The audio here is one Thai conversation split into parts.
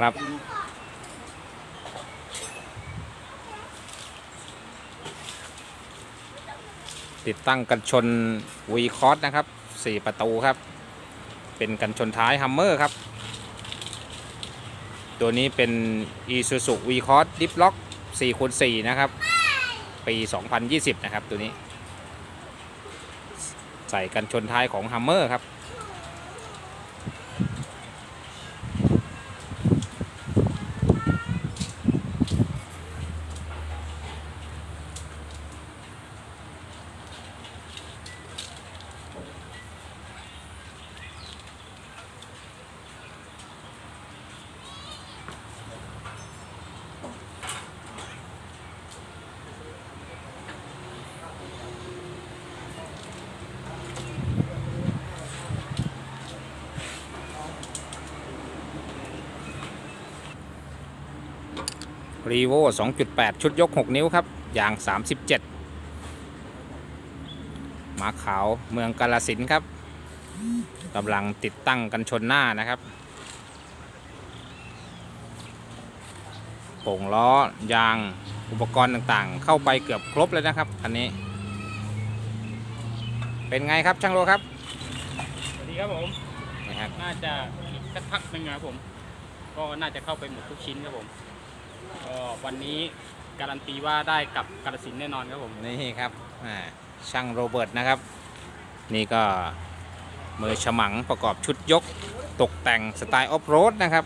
ครับ ติดตั้งกันชนวีคอสนะครับ4ประตูครับ เป็นกันชนท้ายฮัมเมอร์ครับ ตัวนี้เป็น Isuzu v c o s d i p l o c k 4คูณ4นะครับ ปี 2020 นะครับ ตัวนี้ ใส่กันชนท้ายของฮัมเมอร์ครับ รีโว2.8 ชุดยก 6 นิ้วครับยาง 37หมาขาวเมืองกาลสินธุ์ครับกำลังติดตั้งกันชนหน้านะครับโป่งล้อยางอุปกรณ์ต่างๆ เข้าไปเกือบครบแล้วนะครับคันนี้ เป็นไงครับช่างโลครับสวัสดีครับผมนะครับน่าจะอีกสักพักหนึ่งนะครับผม ก็น่าจะเข้าไปหมดทุกชิ้นครับผม ก็วันนี้การันตีว่าได้กลับกาลสินธุ์แน่นอนครับผมนี่ครับอ่าช่างโรเบิร์ตนะครับ นี่ก็มือฉมังประกอบชุดยกตกแต่งสไตล์ออฟโรดนะครับ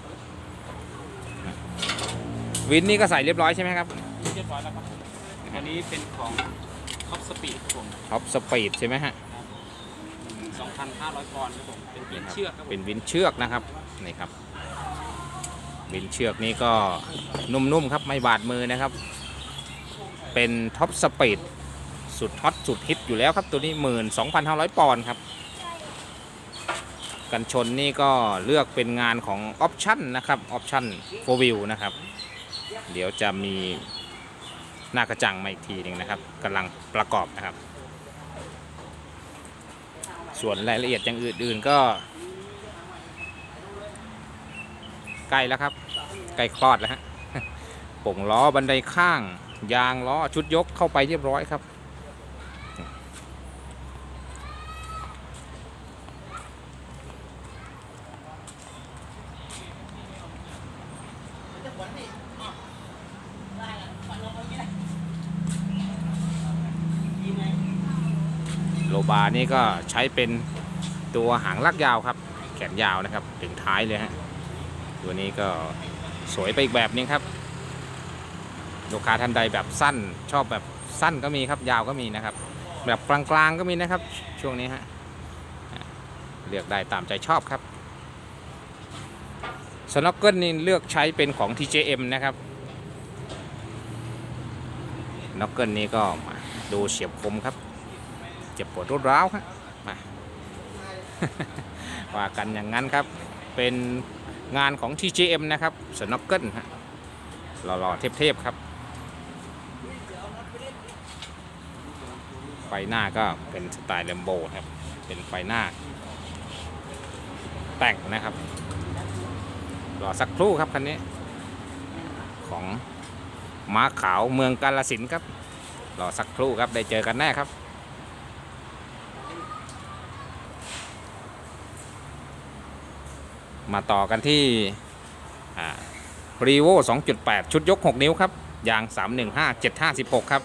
วินนี่ก็ใส่เรียบร้อยใช่ไหมครับเรียบร้อยแล้วครับผมอันนี้เป็นของท็อปสปีดครับผมท็อปสปีดใช่ไหมฮะ2,500ปอนด์ครับผมเป็นเกียร์เชือกครับผเป็นมวินเชือกนะครับนี่ครับ วินเชือกนี่ก็นุ่มๆครับไม่บาดมือนะครับ เป็นท็อปสปีดสุดฮอตสุดฮิตอยู่แล้วครับ ตัวนี้12,500ปอนด์ครับ กันชนนี่ก็เลือกเป็นงานของออปชั่นนะครับออปชั่นโฟวิวนะครับ เดี๋ยวจะมีหน้ากระจังมาอีกทีหนึ่งนะครับกำลังประกอบนะครับ ส่วนรายละเอียดอย่างอื่นๆก็ใกล้แล้วครับ ใกล้คลอดแล้วฮะป่งล้อบันไดข้าง ยางล้อชุดยกเข้าไปเรียบร้อยครับ โลบานี่ก็ใช้เป็นตัวหางลากยาวครับ แขนยาวนะครับ ถึงท้ายเลยฮะ ตัวนี้ก็ สวยไปอีกแบบนึงครับลูกค้าท่านใดแบบสั้นชอบแบบสั้นก็มีครับยาวก็มีนะครับ แบบกลางๆก็มีนะครับ ช่วงนี้ฮะเลือกได้ตามใจชอบครับสน็อกเกิลนี่เลือกใช้เป็นของ TJM นะครับน็อกเกิลนี้ก็มาดูเฉียบคมครับ เจ็บปวดรวดร้าวครับมาว่ากันอย่างนั้นครับ เป็น งานของ TGM นะครับสน็อกเกิลฮะหล่อๆเทพๆครับ ไฟหน้าก็เป็นสไตล์เลมโบครับ เป็นไฟหน้า แต่งนะครับ รอสักครู่ครับคันนี้ ของม้าขาวเมืองกาลสินครับ รอสักครู่ครับได้เจอกันแน่ครับ มาต่อกันที่รีโว2.8 ชุดยก 6 นิ้วครับ ยาง 315 756 ครับ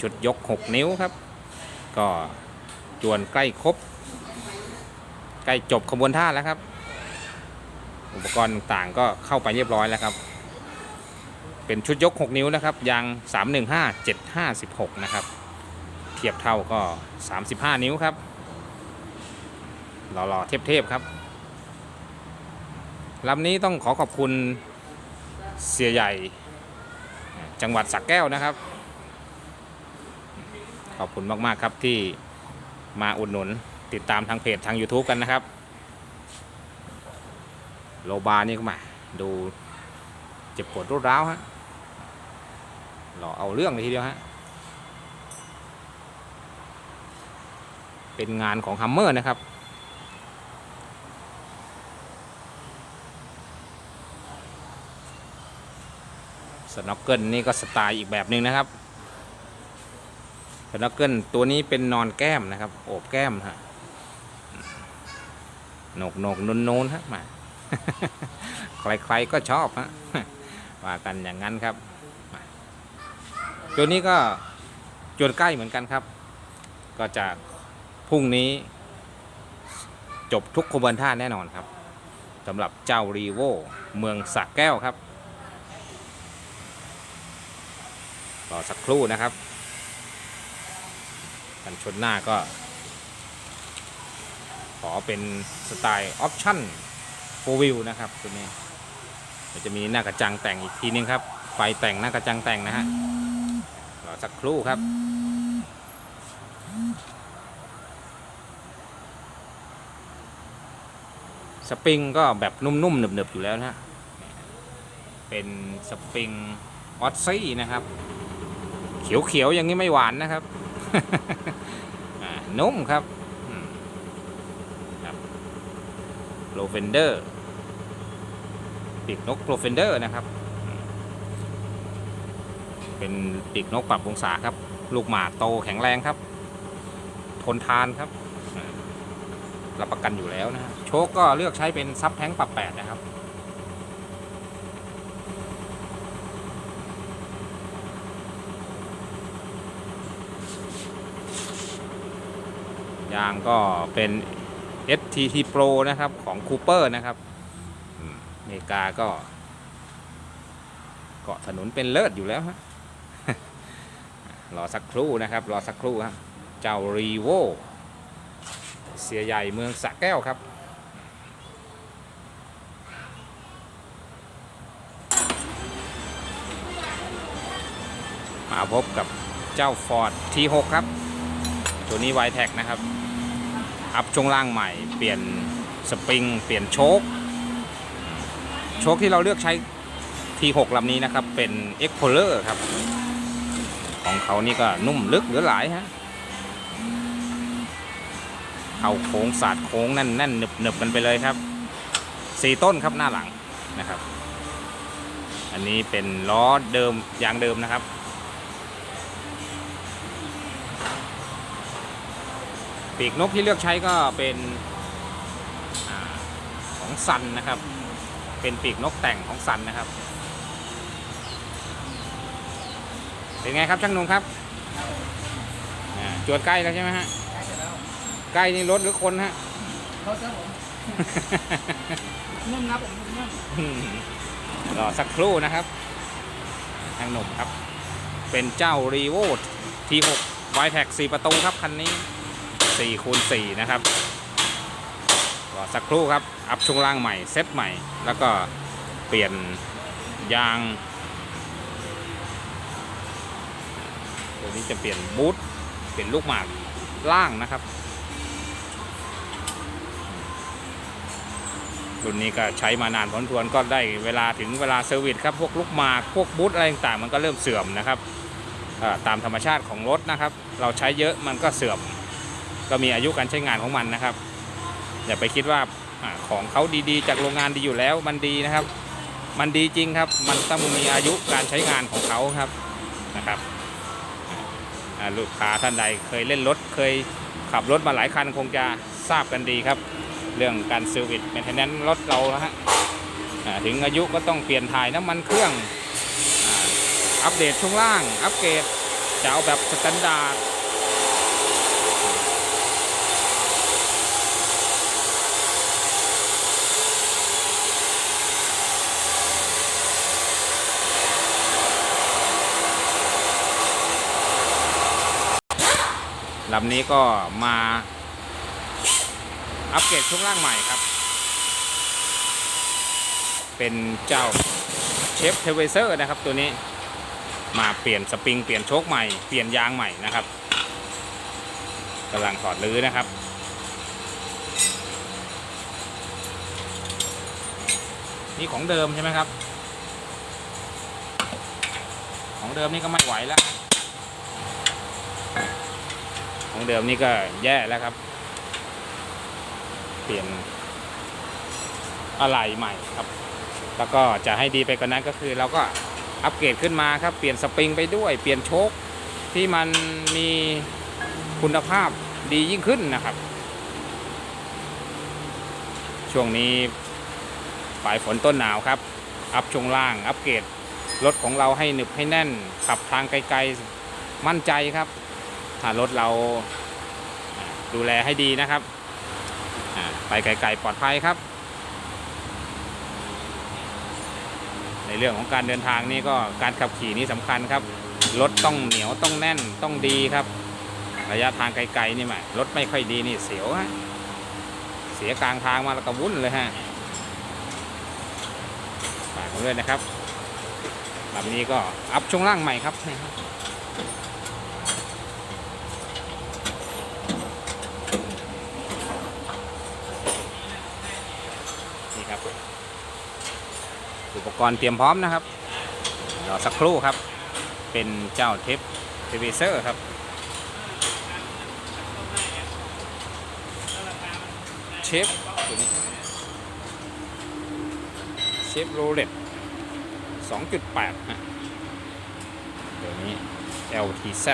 ชุดยก 6 นิ้วครับ ก็จวนใกล้ครบ ใกล้จบขบวนท่าแล้วครับ อุปกรณ์ต่างก็เข้าไปเรียบร้อยแล้วครับ เป็นชุดยก 6 นิ้วนะครับ ยาง 315 756 นะครับ เทียบเท่าก็ 35 นิ้วครับ หล่อๆเทพๆครับลำนี้ต้องขอขอบคุณเสียใหญ่ จังหวัดสักแก้วนะครับ ขอบคุณมากๆครับที่มาอุดหนุนติดตามทางเพจทาง YouTube กันนะครับ โลบานี่ก็มา ดูเจ็บปวดรวดร้าวฮะหล่อเอาเรื่องเลยทีเดียวฮะเป็นงานของฮัมเมอร์นะครับ สน็อกเกิลนี่ก็สไตล์อีกแบบหนึ่งนะครับสน็อกเกิลตัวนี้เป็นนอนแก้มนะครับ โอบแก้มฮะโหนกโหนกนูนนูนฮะมาใครๆก็ชอบฮะว่ากันอย่างนั้นครับมาตัวนี้ก็จวนใกล้เหมือนกันครับ ก็จะพรุ่งนี้ จบทุกขบวนท่าแน่นอนครับสำหรับเจ้ารีโวเมืองสักแก้วครับ รอสักครู่นะครับกันชนหน้าก็ ขอเป็นสไตล์ออปชั่นโฟวิวนะครับตัวนี้เดี๋ยวจะมีหน้ากระจังแต่งอีกทีนึงครับ ไฟแต่งหน้ากระจังแต่งนะฮะรอสักครู่ครับสปริงก็แบบนุ่มๆหนึบๆอยู่แล้วนะฮะเป็นสปริงออสซี่นะครับ เขียวๆอย่างนี้ไม่หวานนะครับนุ่มครับครับโลเฟนเดอร์ปีกนกโลเฟนเดอร์นะครับ เป็นปีกนกปรับองศาครับ ลูกหมาโตแข็งแรงครับ ทนทานครับรับประกันอยู่แล้วนะฮะโชคก็เลือกใช้เป็นซับแท้งปรับแปดนะครับ ยางก็เป็น STT Pro นะครับของ Cooper นะครับอเมริกาก็ เกาะถนนเป็นเลิศอยู่แล้วฮะรอสักครู่นะครับ รอสักครู่ฮะเจ้ารีโวเสียใหญ่เมืองสะแก้วครับ มาพบกับเจ้า Ford T6 ครับ ตัวนี้ไวแท็กนะครับ อัพช่วงล่างใหม่ เปลี่ยนสปริง เปลี่ยนโชคโชคที่เราเลือกใช้ T6 ลำนี้นะครับ เป็น e x p l o r e r ครับ ของเขานี่ก็นุ่มลึกเหลือหลายฮะเข้าโค้งสาดโค้งแน่นแน่นหนึบหนึบกันไปเลยครับสี่ต้นครับหน้าหลังนะครับ อันนี้เป็นล้อเดิมยางเดิมนะครับ ปีกนกที่เลือกใช้ก็เป็นอาของซันนะครับ เป็นปีกนกแต่งของซันนะครับ เป็นไงครับช่างหนุ่มครับอ่าจวดใกล้แล้วใช่ไหมฮะใกล้นี่รถหรือคนฮะรถครับผมนุ่มครับผมนุ่มรอสักครู่นะครับทางหนุ่มครับ เป็นเจ้า r e v o T6 y t e c 4ประตูครับคันนี้ 4คูณ4นะครับรอสักครู่ครับ อัพช่วงล่างใหม่ เซตใหม่ แล้วก็เปลี่ยนยาง ตัวนี้จะเปลี่ยนบูทเปลี่ยนลูกหมากล่างนะครับ รุ่นนี้ก็ใช้มานานพอสมควรก็ได้เวลาถึงเวลาเซอร์วิสครับ พวกลูกหมาก พวกบูทอะไรต่างๆ มันก็เริ่มเสื่อมนะครับตามธรรมชาติของรถนะครับ เราใช้เยอะมันก็เสื่อม ก็มีอายุการใช้งานของมันนะครับ อย่าไปคิดว่าของเขาดีๆ จากโรงงานดีอยู่แล้วมันดีนะครับ มันดีจริงครับ มันต้องมีอายุการใช้งานของเขาครับนะครับลูกค้าท่านใดเคยเล่นรถเคยขับรถมาหลายคันคงจะทราบกันดีครับ เรื่องการเซอร์วิสแมนเทนแนนรถเราฮะถึงอายุก็ต้องเปลี่ยนถ่ายน้ำมันเครื่องอัปเดตช่วงล่าง อัปเกรดจะเอาแบบสแตนดาร์ด ลำนี้ก็มาอัปเกรดช่วงล่างใหม่ครับ เป็นเจ้าเชฟเทเวเซอร์นะครับตัวนี้มาเปลี่ยนสปริงเปลี่ยนโชคใหม่เปลี่ยนยางใหม่นะครับกำลังถอดรื้อนะครับ นี่ของเดิมใช่ไหมครับ ของเดิมนี่ก็ไม่ไหวแล้ว ของเดิมนี่ก็แย่แล้วครับ เปลี่ยนอะไรใหม่ครับ แล้วก็จะให้ดีไปกว่านั้นก็คือ เราก็อัปเกรดขึ้นมาครับเปลี่ยนสปริงไปด้วย เปลี่ยนโชคที่มันมีคุณภาพดียิ่งขึ้นนะครับ ช่วงนี้ปลายฝนต้นหนาวครับ อัพช่วงล่าง อัปเกรดรถของเราให้หนึบให้แน่นขับทางไกลๆมั่นใจครับ รถเราดูแลให้ดีนะครับ ไปไกลๆปลอดภัยครับ ในเรื่องของการเดินทางนี่ก็การขับขี่นี่สำคัญครับรถต้องเหนียวต้องแน่นต้องดีครับ ระยะทางไกลๆนี่หมายรถไม่ค่อยดีนี่เสียวฮะเสียกลางทางมาแล้วก็วุ่นเลยฮะฝากกันด้วยนะครับลำนี้ก็อัพช่วงล่างใหม่ครับนี่ครับ นี่ครับ อุปกรณ์เตรียมพร้อมนะครับรอสักครู่ครับ เป็นเจ้าเทปเทเวเซอร์ครับเชฟตัวนี้เชฟโรเลต2.8ฮะเดี๋ยวนี้ LTZ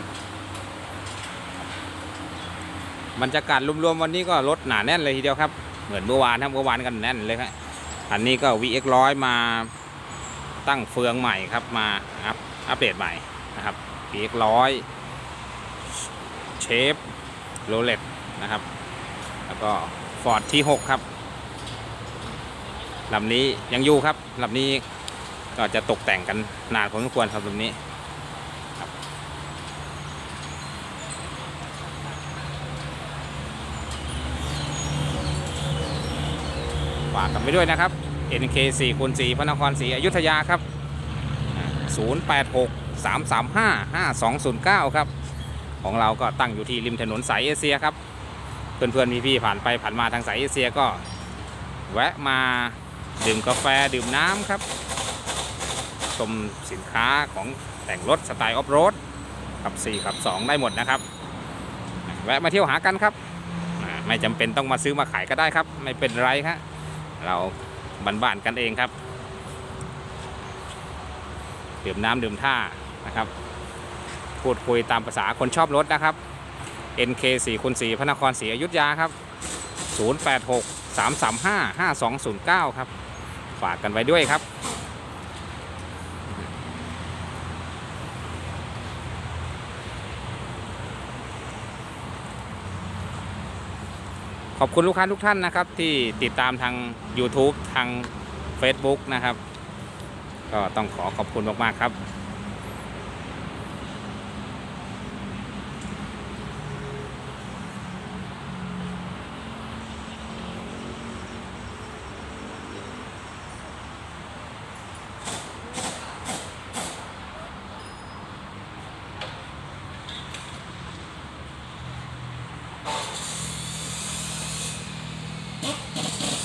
บรรยากาศรวมๆวันนี้ก็รถหนาแน่นเลยทีเดียวครับ เหมือนเมื่อวานครับเมื่อวานกันแน่นเลยครับอันนี้ก็ VX ร้อยมา ตั้งเฟืองใหม่ครับมาอัพอัปเดตใหม่นะครับ VX ร้อยเชฟโรเลตนะครับ แล้วก็ฟอร์ดที่ 6 ครับลำนี้ยังอยู่ครับลำนี้ก็จะตกแต่งกันนานพอสมควรครับลำนี้ฝากกันไปด้วยนะครับ NK 4คูณ4พระนครศรีอยุธยาครับอ่า086 335 5209 ครับ ของเราก็ตั้งอยู่ที่ริมถนนสายเอเชียครับ เพื่อนๆพี่ๆผ่านไปผ่านมาทางสายเอเชียก็ แวะมาดื่มกาแฟดื่มน้ำครับ ชมสินค้าของแต่งรถสไตล์ออฟโรดขับ 4 ขับ 2 ได้หมดนะครับ แวะมาเที่ยวหากันครับ ไม่จำเป็นต้องมาซื้อมาขายก็ได้ครับ ไม่เป็นไรครับเรา บ้านๆกันเองครับดื่มน้ำดื่มท่านะครับ พูดคุยตามภาษาคนชอบรถนะครับ NK 4คูณ4พระนครศรีอยุธยาครับ 086 335 5209 ครับ ฝากกันไว้ด้วยครับ ขอบคุณลูกค้าทุกท่านนะครับ ที่ติดตามทาง YouTube ทาง Facebook นะครับ ก็ต้องขอขอบคุณมาก ๆ ครับ Oh.